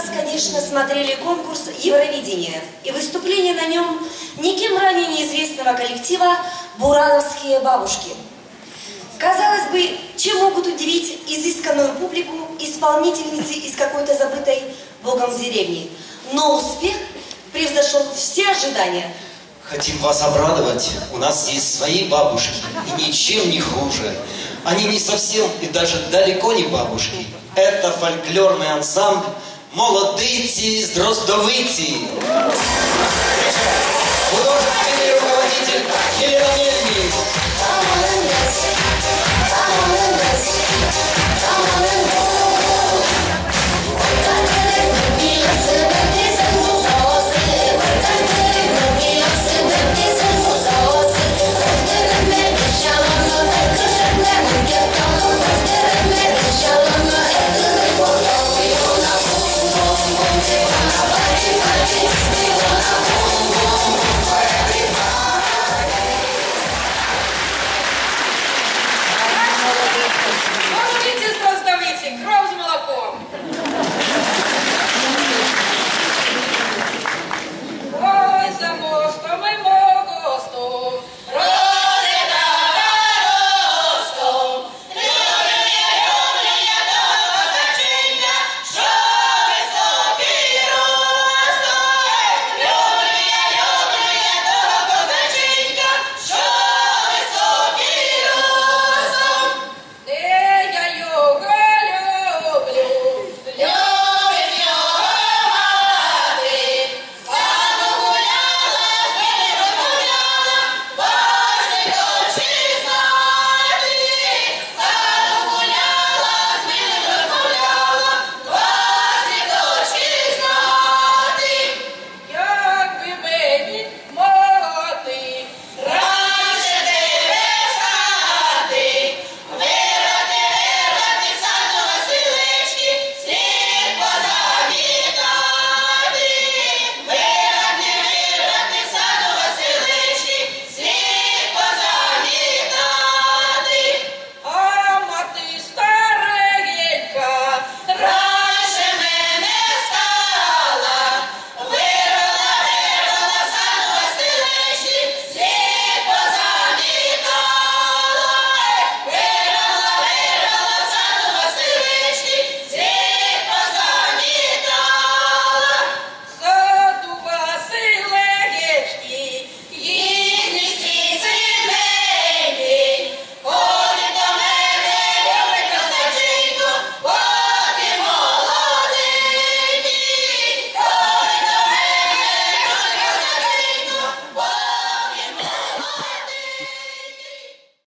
нас, конечно, смотрели конкурс Евровидения и выступление на нем никем ранее неизвестного коллектива «Бурановские бабушки». Казалось бы, чем могут удивить изысканную публику исполнительницы из какой-то забытой богом деревни. Но успех превзошел все ожидания. Хотим вас обрадовать. У нас есть свои бабушки. И ничем не хуже. Они не совсем и даже далеко не бабушки. Это фольклорный ансамбль «Молодиці з Дроздовиці».